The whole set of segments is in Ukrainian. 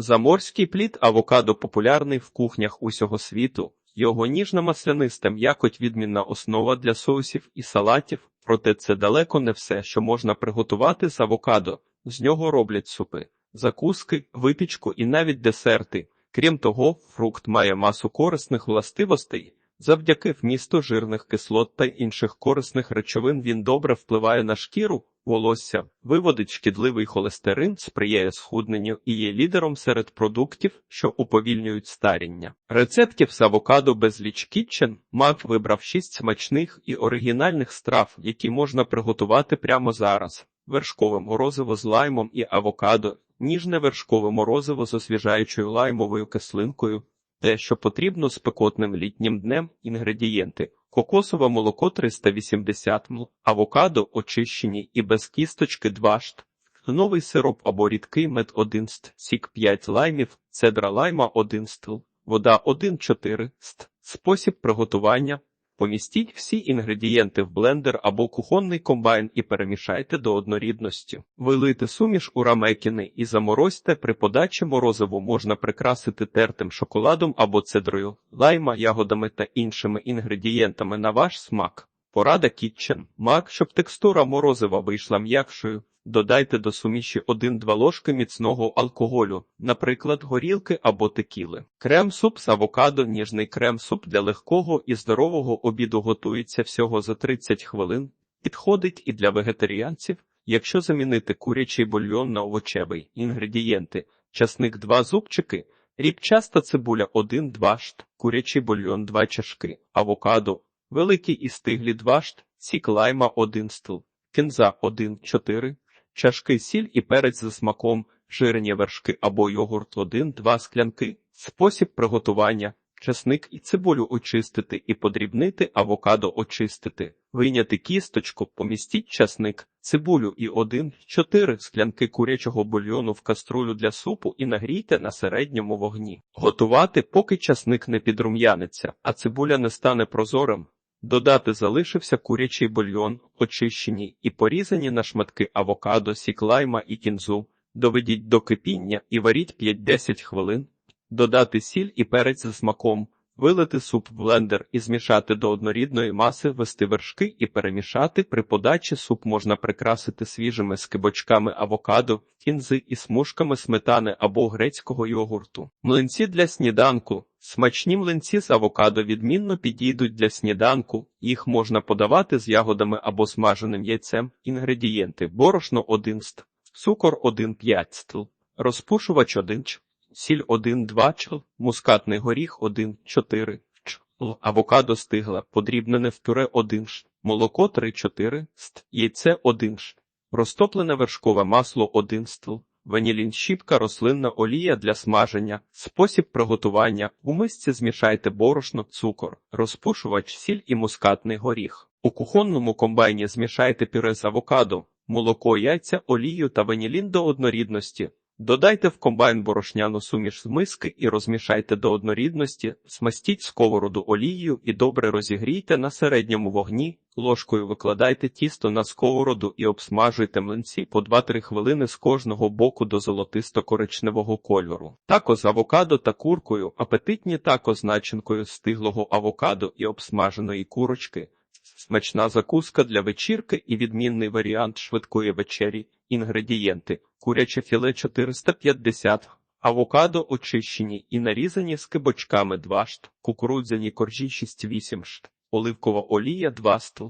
Заморський плід авокадо популярний в кухнях усього світу. Його ніжна масляниста м'якоть відмінна основа для соусів і салатів, проте це далеко не все, що можна приготувати з авокадо. З нього роблять супи, закуски, випічку і навіть десерти. Крім того, фрукт має масу корисних властивостей. Завдяки вмісту жирних кислот та інших корисних речовин він добре впливає на шкіру, волосся, виводить шкідливий холестерин, сприяє схудненню і є лідером серед продуктів, що уповільнюють старіння. Рецептів з авокадо безліч Kitchen Мак вибрав шість смачних і оригінальних страв, які можна приготувати прямо зараз. Вершкове морозиво з лаймом і авокадо, ніжне вершкове морозиво з освіжаючою лаймовою кислинкою, те, що потрібно спекотним літнім днем, інгредієнти. Кокосове молоко 380 мл, авокадо очищені і без кісточки 2 шт, новий сироп або рідкий мед 1 ст, сік 5 лаймів, цедра лайма 1 стл, вода 1-4 ст. Спосіб приготування. Помістіть всі інгредієнти в блендер або кухонний комбайн і перемішайте до однорідності. Вилийте суміш у рамекіни і заморозьте. При подачі морозиву можна прикрасити тертим шоколадом або цедрою, лайма, ягодами та іншими інгредієнтами на ваш смак. Порада Kitchen. Мак, щоб текстура морозива вийшла м'якшою. Додайте до суміші 1-2 ложки міцного алкоголю, наприклад, горілки або текіли. Крем-суп з авокадо, ніжний крем-суп для легкого і здорового обіду готується всього за 30 хвилин. Підходить і для вегетаріанців, якщо замінити курячий бульйон на овочевий. Інгредієнти: часник 2 зубчики, рібчаста цибуля 1-2 шт, курячий бульйон 2 чашки, авокадо, великий і стиглі 2 шт, сік лайма 1 стл, кінза 1-4 чашки сіль і перець за смаком, жирені вершки або йогурт 1-2 склянки. Спосіб приготування. Часник і цибулю очистити і подрібнити, авокадо очистити, вийняти кісточку, помістіть часник, цибулю і 1-4 склянки курячого бульйону в каструлю для супу і нагрійте на середньому вогні. Готувати, поки часник не підрум'яниться, а цибуля не стане прозорим. Додати залишився курячий бульйон, очищені і порізані на шматки авокадо, сіклайма і кінзу. Доведіть до кипіння і варіть 5-10 хвилин. Додати сіль і перець за смаком, вилити суп в блендер і змішати до однорідної маси, ввести вершки і перемішати. При подачі суп можна прикрасити свіжими скибочками авокадо, кінзи і смужками сметани або грецького йогурту. Млинці для сніданку. Смачні млинці з авокадо відмінно підійдуть для сніданку, їх можна подавати з ягодами або смаженим яйцем. Інгредієнти: борошно 1 ст, цукор 1,5 стл, розпушувач 1 ч, сіль 1,2 чл, мускатний горіх 1,4 чл, авокадо стигла, подрібнене в пюре 1 ш, молоко 3-4 ст, яйце 1 ш, розтоплене вершкове масло 1 стл. Ванілін щіпка рослинна олія для смаження. Спосіб приготування. У мисці змішайте борошно, цукор, розпушувач, сіль і мускатний горіх. У кухонному комбайні змішайте пюре з авокадо, молоко, яйця, олію та ванілін до однорідності. Додайте в комбайн борошняну суміш з миски і розмішайте до однорідності, смастіть сковороду олією і добре розігрійте на середньому вогні, ложкою викладайте тісто на сковороду і обсмажуйте млинці по 2-3 хвилини з кожного боку до золотисто-коричневого кольору. Тако з авокадо та куркою, апетитні тако з начинкою стиглого авокадо і обсмаженої курочки. Смачна закуска для вечірки і відмінний варіант швидкої вечері. Інгредієнти: куряче філе 450, авокадо очищені і нарізані скибочками 2 шт, кукурудзяні коржі 6-8 шт, оливкова олія 2 стл,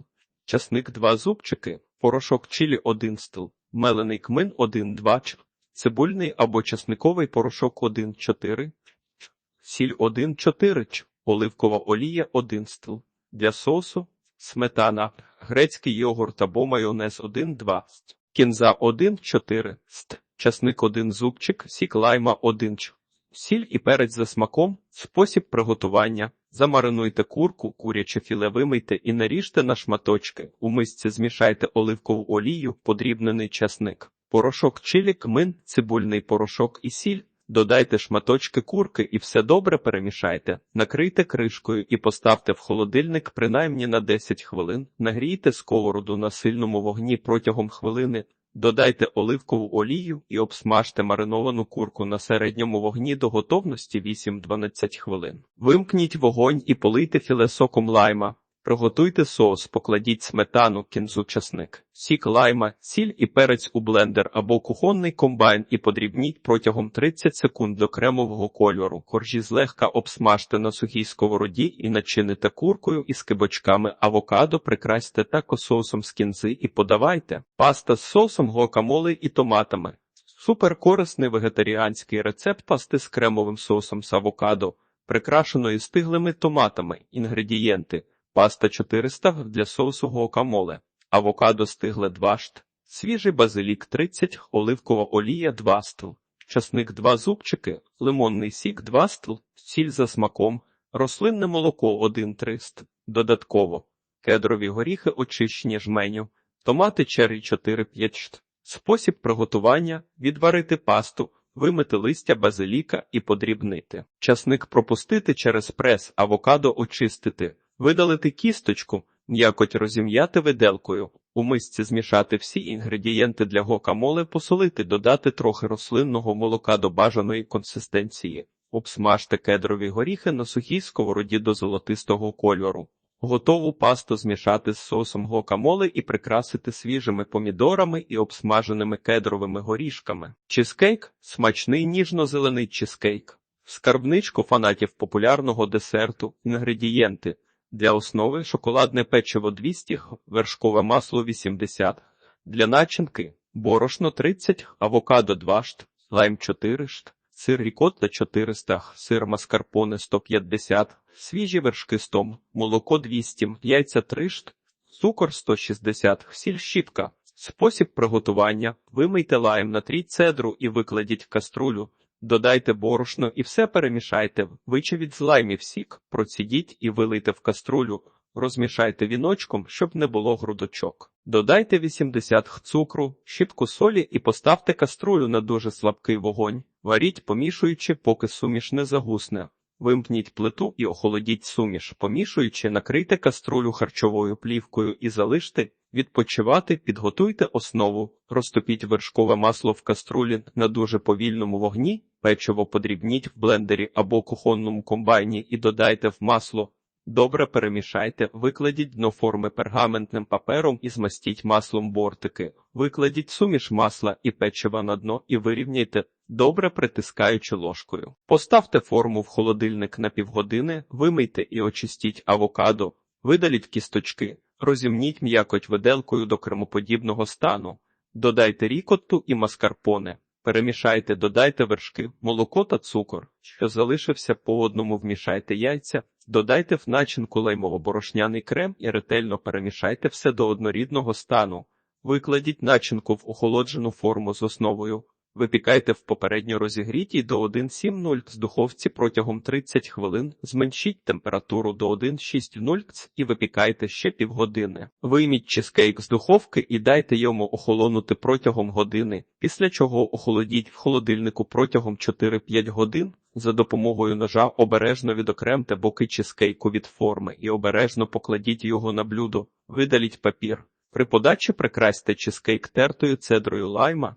часник 2 зубчики, порошок чилі 1 стл, мелений кмин 1-2 чл, цибульний або часниковий порошок 1-4, сіль 1-4 ч, оливкова олія 1 стл. Для соусу сметана, грецький йогурт або майонез 1-2 ст. Кінза 1-4 ст, часник 1 зубчик, сік лайма 1 ч, сіль і перець за смаком, спосіб приготування. Замаринуйте курку, куряче філе вимийте і наріжте на шматочки. У мисці змішайте оливкову олію, подрібнений часник, порошок чилі, кмин, цибульний порошок і сіль. Додайте шматочки курки і все добре перемішайте. Накрийте кришкою і поставте в холодильник принаймні на 10 хвилин. Нагрійте сковороду на сильному вогні протягом хвилини. Додайте оливкову олію і обсмажте мариновану курку на середньому вогні до готовності 8-12 хвилин. Вимкніть вогонь і полийте філе соком лайма. Приготуйте соус, покладіть сметану, кінзу, часник, сік лайма, сіль і перець у блендер або кухонний комбайн і подрібніть протягом 30 секунд до кремового кольору. Коржі злегка обсмажте на сухій сковороді і начините куркою із кибочками авокадо, прикрасьте тако соусом з кінзи і подавайте. Паста з соусом гуакамоле і томатами. Суперкорисний вегетаріанський рецепт пасти з кремовим соусом з авокадо, прикрашеної стиглими томатами. Інгредієнти. Паста 400 г для соусу гуакамоле, авокадо стигле 2 шт, свіжий базилік 30, оливкова олія 2 стл, часник 2 зубчики, лимонний сік 2 стл, сіль за смаком, рослинне молоко 1 300, додатково, кедрові горіхи очищені жменю, томати черрі 4-5 шт. Спосіб приготування – відварити пасту, вимити листя базиліка і подрібнити. Часник пропустити через прес, авокадо очистити. Видалити кісточку, м'якоть розім'яти виделкою, у мисці змішати всі інгредієнти для гокамоле, посолити, додати трохи рослинного молока до бажаної консистенції, обсмажте кедрові горіхи на сухій сковороді до золотистого кольору. Готову пасту змішати з соусом гокамоле і прикрасити свіжими помідорами і обсмаженими кедровими горішками. Чизкейк – смачний ніжно-зелений чизкейк. В скарбничку фанатів популярного десерту інгредієнти – для основи шоколадне печиво 200, вершкове масло 80, для начинки борошно 30, авокадо 2 шт, лайм 4 шт, сир рікотта 400, сир маскарпоне 150, свіжі вершки 100, молоко 200, яйця 3 шт, цукор 160, сіль щіпка. Спосіб приготування – вимийте лайм, натріть цедру і викладіть в каструлю. Додайте борошно і все перемішайте, вичавіть з лаймів сік, процідіть і вилийте в каструлю, розмішайте віночком, щоб не було грудочок. Додайте 80 х цукру, щіпку солі і поставте каструлю на дуже слабкий вогонь. Варіть, помішуючи, поки суміш не загусне. Вимкніть плиту і охолодіть суміш, помішуючи, накрийте каструлю харчовою плівкою і залиште відпочивати, підготуйте основу, розтопіть вершкове масло в каструлі на дуже повільному вогні, печиво подрібніть в блендері або кухонному комбайні і додайте в масло. Добре перемішайте, викладіть дно форми пергаментним папером і змастіть маслом бортики. Викладіть суміш масла і печива на дно і вирівняйте, добре притискаючи ложкою. Поставте форму в холодильник на півгодини, вимийте і очистіть авокадо, видаліть кісточки, розімніть м'якоть виделкою до кремоподібного стану, додайте рікотту і маскарпоне. Перемішайте, додайте вершки, молоко та цукор, що залишився по одному вмішайте яйця, додайте в начинку лаймово-борошняний крем і ретельно перемішайте все до однорідного стану. Викладіть начинку в охолоджену форму з основою. Випікайте в попередньо розігрітій до 1,70 з духовці протягом 30 хвилин, зменшіть температуру до 1,60 і випікайте ще півгодини. Вийміть чизкейк з духовки і дайте йому охолонути протягом години, після чого охолодіть в холодильнику протягом 4-5 годин. За допомогою ножа обережно відокремте боки чизкейку від форми і обережно покладіть його на блюдо, видаліть папір. При подачі прикрасьте чизкейк тертою цедрою лайма,